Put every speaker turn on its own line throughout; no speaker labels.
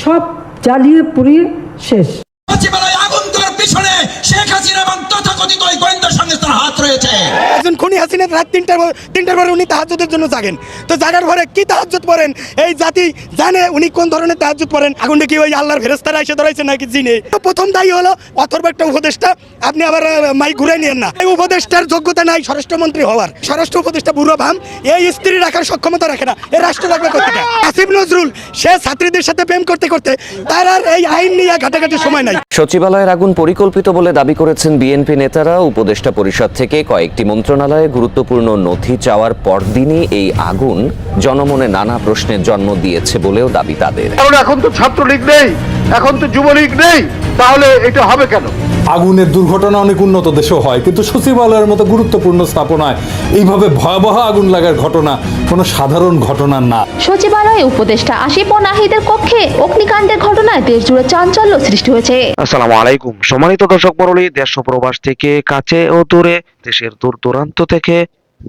সব জ্বালিয়ে পুড়িয়ে শেষ
সচিবালয় আগুন দেওয়ার পিছনে শেখ হাসিনা এবং তথাকথিত ওই গোয়েন্দা সংস্থার হাত রয়েছে।
একজন খুনি হাসিনা রাত তিনটার তিনটার পরে উনি তাহাজুদের জন্য জাগেন। তো জাগার পরে কি তাহাজুদ পড়েন? এই জাতি জানে উনি কোন ধরনের তাহাজুদ পড়েন। আগুনটা কি ওই আল্লাহর ফেরেস্তারা এসে ধরাইছে নাকি জিনে? তো প্রথম দায়ী হলো অথর্ব একটা উপদেষ্টা। আপনি আবার মাইক ঘুরে নিয়েন না। এই উপদেষ্টার যোগ্যতা নাই স্বরাষ্ট্রমন্ত্রী হওয়ার। স্বরাষ্ট্র উপদেষ্টা বুড়ো ভাম এই স্ত্রী রাখার সক্ষমতা রাখে না। এই রাষ্ট্র রাখবে আসিফ নজরুল সে ছাত্রীদের সাথে প্রেম করতে করতে তার আর এই আইন নিয়ে ঘাটাঘাটি সময় নাই।
সচিবালয়ের আগুন পরিকল্পিত বলে দাবি করেছেন বিএনপি নেতারা। উপদেষ্টা পরিষদ থেকে কয়েকটি মন্ত্রণালয়ে গুরুত্বপূর্ণ নথি চাওয়ার পরদিনই এই আগুন জনমনে নানা প্রশ্নের জন্ম দিয়েছে বলেও দাবি তাদের।
কারণ এখন তো ছাত্রলীগ নেই, এখন তো যুবলীগ নেই, তাহলে এটা হবে কেন?
আগুনের দুর্ঘটনা অনেক উন্নত দেশেও হয় কিন্তু সচিবালয়ের মতো গুরুত্বপূর্ণ স্থাপনায় এইভাবে ভয়াবহ আগুন লাগার ঘটনা কোনো সাধারণ ঘটনা না।
সচিবালয়ে উপদেষ্টা আসিফ নাহিদের কক্ষে অগ্নিকাণ্ডের ঘটনায় দেশ জুড়ে চাঞ্চল্য সৃষ্টি হয়েছে।
আসসালামু আলাইকুম। সম্মানিত দর্শক মণ্ডলী দেশ প্রবাস থেকে কাছে ও দূরে দেশের দূর দূরান্ত থেকে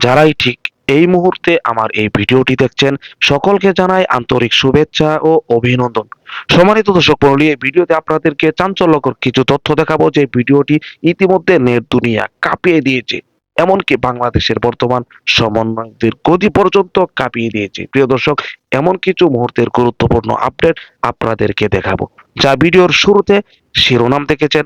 যারাই ঠিক এই মুহূর্তে আমার এই ভিডিওটি দেখছেন সকলকে জানাই আন্তরিক শুভেচ্ছা ও অভিনন্দন। সম্মানিত দর্শক মণ্ডলী, এই ভিডিওতে আপনাদেরকে চাঞ্চল্যকর কিছু তথ্য দেখাবো যে ভিডিওটি ইতিমধ্যে নেট দুনিয়া কাঁপিয়ে দিয়েছে, এমনকি বাংলাদেশের বর্তমান সমন্বয়কদের গতি পর্যন্ত কাঁপিয়ে দিয়েছে। প্রিয় দর্শক, এমন কিছু মুহূর্তের গুরুত্বপূর্ণ আপডেট আপনাদেরকে দেখাবো, যা ভিডিওর শুরুতে শিরোনাম দেখেছেন।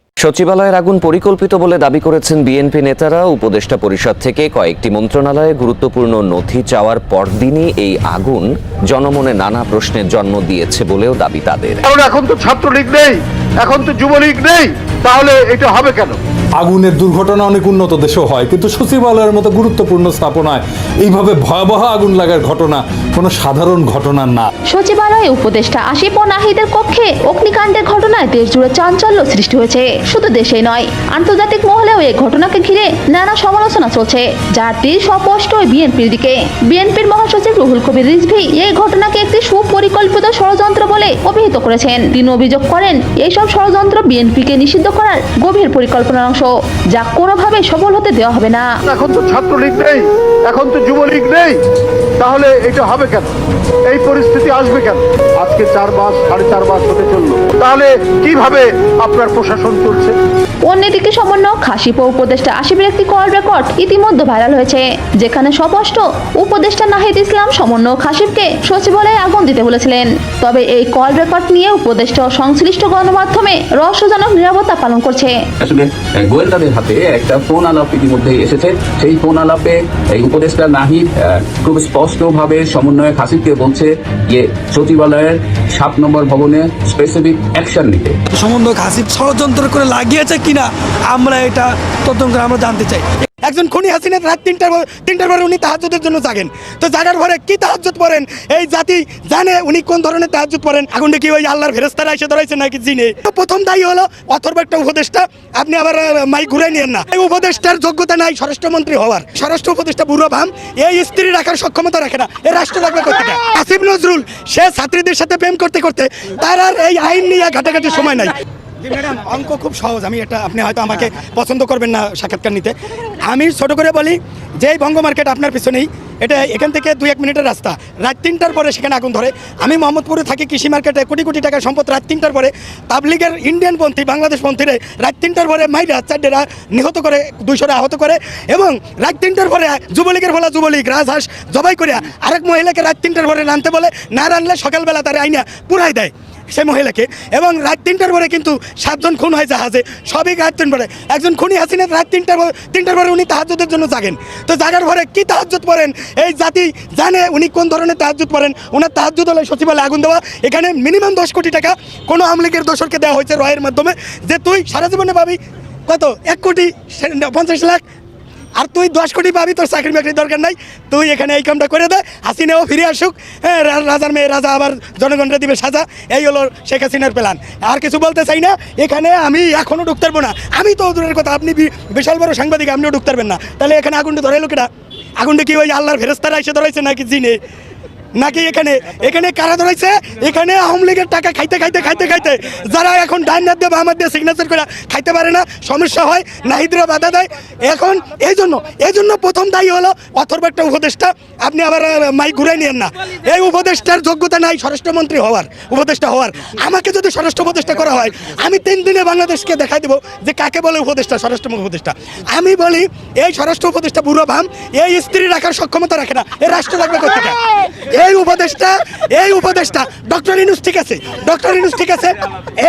সচিবালয়ের আগুন পরিকল্পিত বলে দাবি করেছেন বিএনপি নেতারা। উপদেষ্টা পরিষদ থেকে কয়েকটি মন্ত্রণালয়ে গুরুত্বপূর্ণ নথি চাওয়ার পরদিনই এই আগুন জনমনে নানা প্রশ্নের জন্ম দিয়েছে বলেও দাবি তাদের।
কারণ এখন তো ছাত্রলীগ নেই, এখন তো যুবলীগ নেই, তাহলে এটা হবে কেন?
আগুনের দুর্ঘটনা অনেক উন্নত দেশেও হয়, কিন্তু সচিবালয়ের মতো গুরুত্বপূর্ণ স্থাপনায় এইভাবে ভয়াবহ আগুন লাগার ঘটনা কোনো সাধারণ ঘটনা না।
সচিবালয়ে উপদেষ্টা ও নাহিদের কক্ষে অগ্নিকাণ্ডের ঘটনায় দেশ জুড়ে চাঞ্চল্য সৃষ্টি হয়েছে। শুধু দেশেই নয়, আন্তর্জাতিক মহলেও এই ঘটনাকে ঘিরে নানা সমালোচনা চলছে। যার তীর স্পষ্ট বিএনপির দিকে। বিএনপির মহাসচিব রুহুল কবির রিজভি এই ঘটনাকে একটি সুপরিকল্পিত ষড়যন্ত্র বলে অভিহিত করেছেন। তিনি অভিযোগ করেন, এইসব ষড়যন্ত্র বিএনপিকে নিষিদ্ধ করার গভীর পরিকল্পনার অংশ যা কোনোভাবে সফল হতে দেওয়া হবে না।
এখন তো ছাত্রলীগ নেই, এখন তো যুবলীগ নেই। তাহলে এটা হবে কেন? এই পরিস্থিতি আসবে কেন? আজকে চার মাস, সাড়ে চার মাস হতে চলল। তাহলে কীভাবে আপনার প্রশাসন চলছে?
অন্যদিকে সমন্বয়ক খাসিপ ও উপদেষ্টা আসিফের একটি কল রেকর্ড ইতিমধ্যে ভাইরাল হয়েছে যেখানে স্পষ্ট উপদেষ্টা নাহিদ ইসলাম সমন্বয়ক খাসিফকে সচিবালয়ে আগুন দিতে বলেছিলেন। তবে এই কল রেকর্ড নিয়ে উপদেষ্টা সংশ্লিষ্ট গণমাধ্যমে রহস্যজনক নিরাপত্তা পালন করছে।
আসলে গোয়েন্দাদের হাতে একটা ফোন আলাপ ইতিমধ্যে এসেছে। সেই ফোন আলাপে এই উপদেষ্টা নাহিদ খুব স্পষ্টভাবে সমন্বয়ক হাসিবকে বলছে যে সচিবালয়ের সাত নম্বর ভবনে স্পেসিফিক অ্যাকশন নিতে।
সম্বন্ধ হাসিব ষড়যন্ত্র করে লাগিয়েছে কিনা আমরা এটা তদন্ত করে আমরা জানতে চাই। একজন খুনি হাসিনা রাত তিনটার তিনটার পরে উনি তাহাজুদের জন্য জাগেন। তো জাগার পরে কি তাহাজুদ পড়েন? এই জাতি জানে উনি কোন ধরনের তাহাজুদ পড়েন। আগুনটা কি ওই আল্লাহর ফেরেস্তারা এসে ধরাইছে নাকি জিনে। তো প্রথম দায়ী হলো অথর্ব একটা উপদেষ্টা। আপনি আবার মাইক ঘুরে নিয়েন না। এই উপদেষ্টার যোগ্যতা নাই স্বরাষ্ট্রমন্ত্রী হওয়ার। স্বরাষ্ট্র উপদেষ্টা বুড়ো ভাম, এই স্ত্রী রাখার সক্ষমতা রাখে না। এই রাষ্ট্র রাখবে কোথেকে? আসিফ নজরুল, সে ছাত্রীদের সাথে প্রেম করতে করতে তার আর এই আইন নিয়ে ঘাটাঘাটি সময় নাই। ম্যাডাম, অঙ্ক খুব সহজ। আমি এটা আপনি হয়তো আমাকে পছন্দ করবেন না সাক্ষাৎকার নিতে। আমি ছোট করে বলি যে বঙ্গ মার্কেট আপনার পিছনেই, এটা এখান থেকে দুই এক মিনিটের রাস্তা। রাত তিনটার পরে সেখানে আগুন ধরে। আমি মোহাম্মদপুরে থাকি কৃষি মার্কেটে, কোটি কোটি টাকার সম্পদ রাত তিনটার পরে। তাবলিগের ইন্ডিয়ান পন্থী, বাংলাদেশ পন্থীরে রাত তিনটার পরে মাইরা চারটেরা নিহত করে, দুইশোরা আহত করে এবং রাত তিনটার পরে যুবলীগের বলা যুবলীগ, রাজহাঁস, জবাই করিয়া আরেক মহিলাকে রাত তিনটার পরে নামতে বলে, না রানলে সকালবেলা তার আইনা পুরাই দেয়। সেই মহিলাকে। এবং রাত তিনটার পরে কিন্তু সাতজন খুন হয় জাহাজে। সবই রাত তিন পরে। একজন খুনি হাসিনা রাত তিনটার তিনটার পরে উনি তাহাজুদের জন্য জাগেন। তো জাগার পরে কি তাহাজুদ পড়েন? এই জাতি জানে উনি কোন ধরনের তাহাজুদ পড়েন। ওনার তাহাজুদ হলে সচিবালয়ে আগুন দেওয়া। এখানে মিনিমাম দশ কোটি টাকা কোনো আমলিগের দোষরকে দেওয়া হয়েছে রয়ের মাধ্যমে। যে তুই সারা জীবনে পাবি কত? এক কোটি পঞ্চাশ লাখ আর তুই দশ কোটি পাবি, তোর চাকরি বাকরির দরকার নাই। তুই এখানে এই কামটা করে দে, হাসিনাও ফিরে আসুক। হ্যাঁ রাজার মেয়ে রাজা আবার জনগণরা দিবে সাজা, এই হলো শেখ হাসিনার প্ল্যান আর কিছু বলতে চাই না, এখানে আমি এখনও ঢুকতে পারব না। আমি তো দূরের কথা, আপনি বিশাল বড় সাংবাদিক, আপনিও ঢুকতে পারবেন না। তাহলে এখানে আগুনটা ধরে লোকেরা আগুনটা কি ওই আল্লাহর ফেরস্তারা এসে ধরাইছে নাকি জিনে? নাকি এখানে? এখানে কারা ধরাইছে এখানে আওয়ামী লীগের টাকা খাইতে খাইতে খাইতে খাইতে। যারা এখন ডাইন দিয়ে বা আমার দিয়ে সিগনেচার করে খাইতে পারে না, সমস্যা হয়, নাহিদরা বাধা দেয়। এখন এই জন্য এই জন্য প্রথম দায়ী হলো অথর্ব একটা উপদেষ্টা। আপনি আবার মাই ঘুরে নিয়েন না। এই উপদেষ্টার যোগ্যতা নাই স্বরাষ্ট্রমন্ত্রী হওয়ার, উপদেষ্টা হওয়ার। আমাকে যদি স্বরাষ্ট্র উপদেষ্টা করা হয়, আমি তিন দিনে বাংলাদেশকে দেখাই দেবো যে কাকে বলে উপদেষ্টা স্বরাষ্ট্র উপদেষ্টা। আমি বলি, এই স্বরাষ্ট্র উপদেষ্টা বুড়ো ভাম, এই স্ত্রী রাখার সক্ষমতা রাখে না এই রাষ্ট্র রাখবে কোথেকে এই উপদেষ্টা এই উপদেষ্টা, ডক্টর ইনুস ঠিক আছে, ডক্টর ইনুস ঠিক আছে,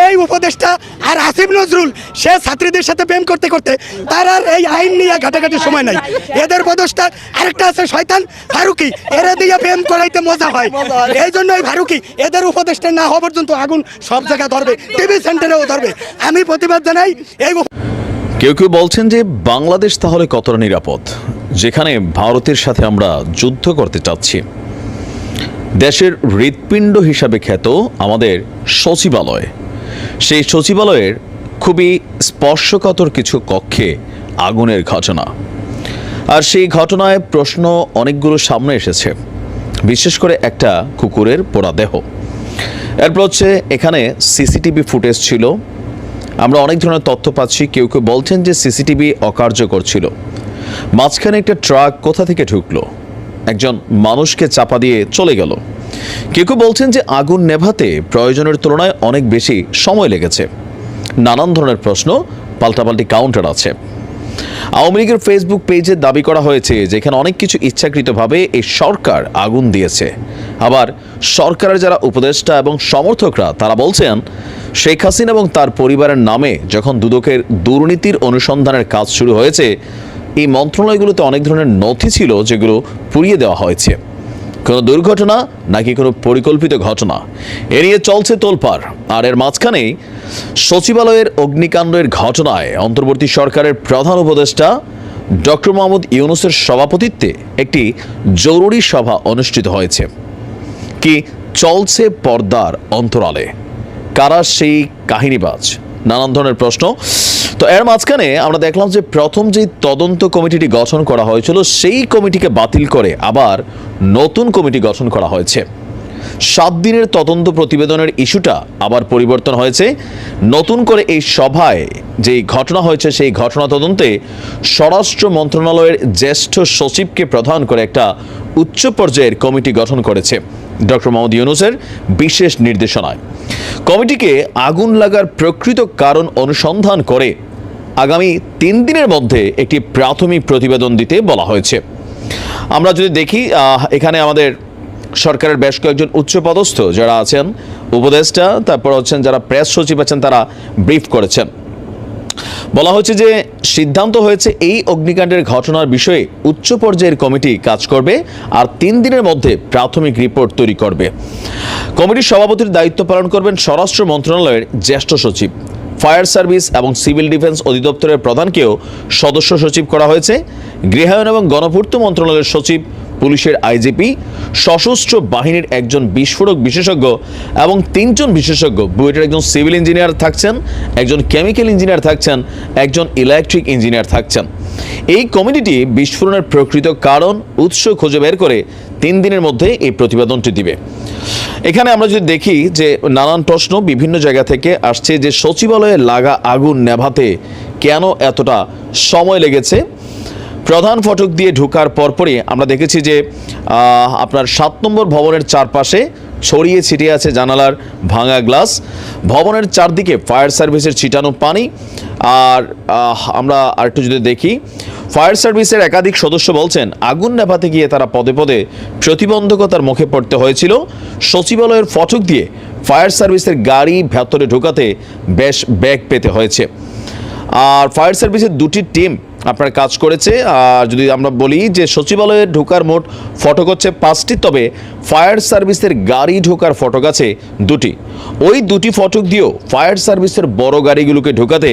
এই উপদেষ্টা আর আসিফ নজরুল, সে ছাত্রীদের সাথে প্রেম করতে করতে তার আর এই আইন নিয়ে ঘাটাঘাটির সময় নাই। এদের উপদেষ্টা আরেকটা আছে শয়তান, ফারুকি, এরা দিয়ে প্রেম করাইতে মজা হয়। এই জন্য এই ফারুকি, এদের উপদেষ্টা না হওয়া পর্যন্ত আগুন সব জায়গায় ধরবে টিভি সেন্টারেও ধরবে। আমি প্রতিবাদ জানাই, এই
কেউ কেউ বলছেন যে বাংলাদেশ তাহলে কতটা নিরাপদ, যেখানে ভারতের সাথে আমরা যুদ্ধ করতে চাচ্ছি। দেশের হৃৎপিণ্ড হিসাবে খ্যাত আমাদের সচিবালয়। সেই সচিবালয়ের খুবই স্পর্শকাতর কিছু কক্ষে আগুনের ঘটনা। আর সেই ঘটনায় প্রশ্ন অনেকগুলো সামনে এসেছে, বিশেষ করে একটা কুকুরের পোড়া দেহ। এরপর হচ্ছে, এখানে সিসিটিভি ফুটেজ ছিল। আমরা অনেক ধরনের তথ্য পাচ্ছি, কেউ কেউ বলছেন যে সিসিটিভি অকার্যকর ছিল। মাঝখানে একটা ট্রাক কোথা থেকে ঢুকলো? একজন মানুষকে চাপা দিয়ে চলে গেল। কেউ কেউ বলছেন যে আগুন নেভাতে প্রয়োজনের তুলনায় অনেক বেশি সময় লেগেছে। নানান ধরনের প্রশ্ন, পাল্টাপাল্টি কাউন্টার আছে। আওয়ামী লীগের ফেসবুক পেজে দাবি করা হয়েছে যেখানে অনেক কিছু ইচ্ছাকৃতভাবে এই সরকার আগুন দিয়েছে। আবার সরকারের যারা উপদেষ্টা এবং সমর্থকরা, তারা বলছেন, শেখ হাসিনা এবং তার পরিবারের নামে যখন দুদকের দুর্নীতির অনুসন্ধানের কাজ শুরু হয়েছে এই মন্ত্রণালয়গুলোতে অনেক ধরনের নথি ছিল যেগুলো পুড়িয়ে দেওয়া হয়েছে। কোনো দুর্ঘটনা নাকি কোনো পরিকল্পিত ঘটনা? এ নিয়ে চলছে তোলপাড়। আর এর মাঝখানেই সচিবালয়ের অগ্নিকাণ্ডের ঘটনায় অন্তর্বর্তী সরকারের প্রধান উপদেষ্টা ডক্টর মোহাম্মদ ইউনুসের সভাপতিত্বে একটি জরুরি সভা অনুষ্ঠিত হয়েছে। কি চলছে পর্দার অন্তরালে? কারা সেই কাহিনীবাজ? নানান ধরনের প্রশ্ন। তো এর মাঝখানে আমরা দেখলাম যে প্রথম যে তদন্ত কমিটিটি গঠন করা হয়েছিল, সেই কমিটিকে বাতিল করে আবার নতুন কমিটি গঠন করা হয়েছে। সাত দিনের তদন্ত প্রতিবেদনের ইস্যুটা আবার পরিবর্তন হয়েছে। নতুন করে এই সভায় যে ঘটনা হয়েছে, সেই ঘটনা তদন্তে স্বরাষ্ট্র মন্ত্রণালয়ের জ্যেষ্ঠ সচিবকে প্রধান করে একটা উচ্চ পর্যায়ের কমিটি গঠন করেছে। ডক্টর মোহাম্মদ ইউনুসের বিশেষ নির্দেশনায়। কমিটিকে আগুন লাগার প্রকৃত কারণ অনুসন্ধান করে আগামী তিন দিনের মধ্যে একটি প্রাথমিক প্রতিবেদন দিতে বলা হয়েছে। আমরা যদি দেখি এখানে আমাদের সরকারের বেশ কয়েকজন উচ্চপদস্থ যারা আছেন, উপদেষ্টা, তারপর হচ্ছেন যারা প্রেস সচিব আছেন, তারা ব্রিফ করেছেন। বলা হয়েছে যে সিদ্ধান্ত হয়েছে এই অগ্নিকাণ্ডের ঘটনার বিষয়ে উচ্চ পর্যায়ের কমিটি কাজ করবে আর তিন দিনের মধ্যে প্রাথমিক রিপোর্ট তৈরি করবে। কমিটির সভাপতির দায়িত্ব পালন করবেন স্বরাষ্ট্র মন্ত্রণালয়ের জ্যেষ্ঠ সচিব। ফায়ার সার্ভিস এবং সিভিল ডিফেন্স অধিদপ্তরের প্রধানকেও সদস্য সচিব করা হয়েছে। গৃহায়ন এবং গণপূর্ত মন্ত্রণালয়ের সচিব পুলিশের আইজিপি, সশস্ত্র বাহিনীর একজন বিস্ফোরক বিশেষজ্ঞ এবং তিনজন বিশেষজ্ঞ। বুয়েটের একজন সিভিল ইঞ্জিনিয়ার থাকছেন, একজন কেমিক্যাল ইঞ্জিনিয়ার থাকছেন, একজন ইলেকট্রিক ইঞ্জিনিয়ার থাকছেন। এই কমিটিটি বিস্ফোরণের প্রকৃত কারণ, উৎস খুঁজে বের করে তিন দিনের মধ্যে এই প্রতিবেদনটি দিবে। এখানে আমরা যদি দেখি যে নানান প্রশ্ন বিভিন্ন জায়গা থেকে আসছে যে সচিবালয়ে লাগা আগুন নেভাতে কেন এতটা সময় লেগেছে? প্রধান ফটক দিয়ে ঢোকার পরপরই আমরা দেখেছি যে আপনার সাত নম্বর ভবনের চারপাশে ছড়িয়ে ছিটিয়ে আছে জানালার ভাঙা গ্লাস। ভবনের চারদিকে ফায়ার সার্ভিসের ছিটানো পানি। আর আমরা আরেকটু যদি দেখি, ফায়ার সার্ভিসের একাধিক সদস্য বলছেন, আগুন নেভাতে গিয়ে তারা পদে পদে প্রতিবন্ধকতার মুখে পড়তে হয়েছিল। সচিবালয়ের ফটক দিয়ে ফায়ার সার্ভিসের গাড়ি ভেতরে ঢোকাতে বেশ ব্যাগ পেতে হয়েছে। আর ফায়ার সার্ভিসের দুটি টিম আপনার কাজ করেছে। আর যদি আমরা বলি যে সচিবালয়ে ঢোকার মোট ফটক হচ্ছে পাঁচটি, তবে ফায়ার সার্ভিসের গাড়ি ঢোকার ফটক আছে দুটি। ওই দুটি ফটক দিয়েও ফায়ার সার্ভিসের বড় গাড়িগুলোকে ঢোকাতে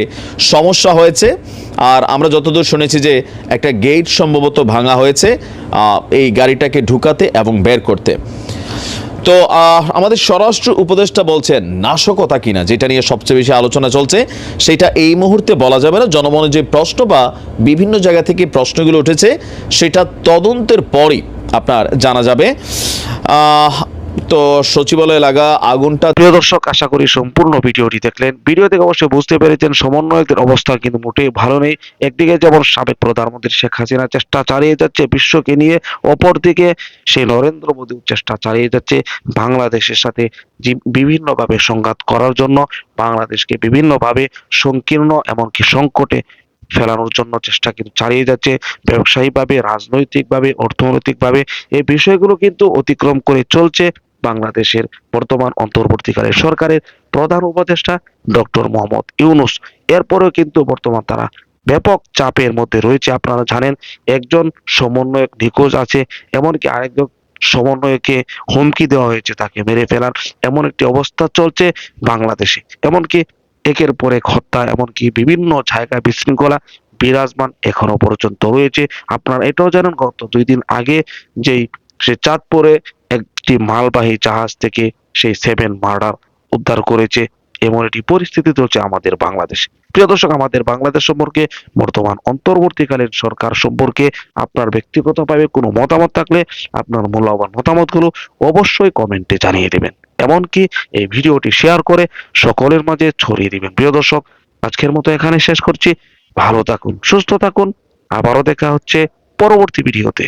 সমস্যা হয়েছে। আর আমরা যতদূর শুনেছি যে একটা গেট সম্ভবত ভাঙা হয়েছে এই গাড়িটাকে ঢুকাতে এবং বের করতে। তো আমাদের স্বরাষ্ট্র উপদেষ্টা বলছেন, নাশকতা কিনা, যেটা নিয়ে সবচেয়ে বেশি আলোচনা চলছে, সেটা এই মুহূর্তে বলা যাবে না। জনমনে যে প্রশ্ন বা বিভিন্ন জায়গা থেকে প্রশ্নগুলো উঠেছে, সেটা তদন্তের পরই আপনার জানা যাবে। তো সচিবালয়ে লাগা আগুনটা
প্রিয় দর্শক, আশা করি সম্পূর্ণ ভিডিওটি দেখলেন। ভিডিও থেকে অবশ্যই বুঝতে পেরেছেন সমন্বয়কদের অবস্থা কিন্তু মোটেই ভালো নেই। একদিকে যেমন সাবেক প্রধানমন্ত্রী শেখ হাসিনা চেষ্টা চালিয়ে যাচ্ছে বিশ্বকে নিয়ে, অপরদিকে সেই নরেন্দ্র মোদী চেষ্টা চালিয়ে যাচ্ছে বাংলাদেশের সাথে বিভিন্নভাবে সংঘাত করার জন্য। বাংলাদেশকে বিভিন্নভাবে সংকীর্ণ, এমনকি সংকটে ফেলানোর জন্য চেষ্টা কিন্তু চালিয়ে যাচ্ছে। ব্যবসায়িকভাবে রাজনৈতিকভাবে, অর্থনৈতিকভাবে এই বিষয়গুলো কিন্তু অতিক্রম করে চলছে বাংলাদেশের বর্তমান অন্তর্বর্তীকালীন সরকারের প্রধান উপদেষ্টা ডক্টর মোহাম্মদ ইউনুস। এরপরেও কিন্তু বর্তমান তারা ব্যাপক চাপের মধ্যে রয়েছে। আপনারা জানেন, একজন সমন্বয়ক নিখোঁজ আছে, এমনকি আরেকজন সমন্বয়কে হুমকি দেওয়া হয়েছে তাকে মেরে ফেলার। এমন একটি অবস্থা চলছে বাংলাদেশে। এমনকি একের পর এক হত্যা এমনকি বিভিন্ন জায়গায় বিশৃঙ্খলা বিরাজমান এখনও পর্যন্ত রয়েছে। আপনারা এটাও জানেন, গত দুই দিন আগে যেই সে চাঁদপুরে একটি মালবাহী জাহাজ থেকে সেই সেভেন মার্ডার উদ্ধার করেছে, এমন একটি পরিস্থিতি চলছে আমাদের বাংলাদেশ। প্রিয় দর্শক, আমাদের বাংলাদেশ সম্পর্কে বর্তমান অন্তর্বর্তীকালীন সরকার সম্পর্কে আপনার ব্যক্তিগতভাবে কোনো মতামত থাকলে আপনার মূল্যবান মতামতগুলো অবশ্যই কমেন্টে জানিয়ে দেবেন। এমনকি এই ভিডিওটি শেয়ার করে সকলের মাঝে ছড়িয়ে দিবেন। প্রিয় দর্শক, আজকের মতো এখানে শেষ করছি। ভালো থাকুন, সুস্থ থাকুন। আবারও দেখা হচ্ছে পরবর্তী ভিডিওতে।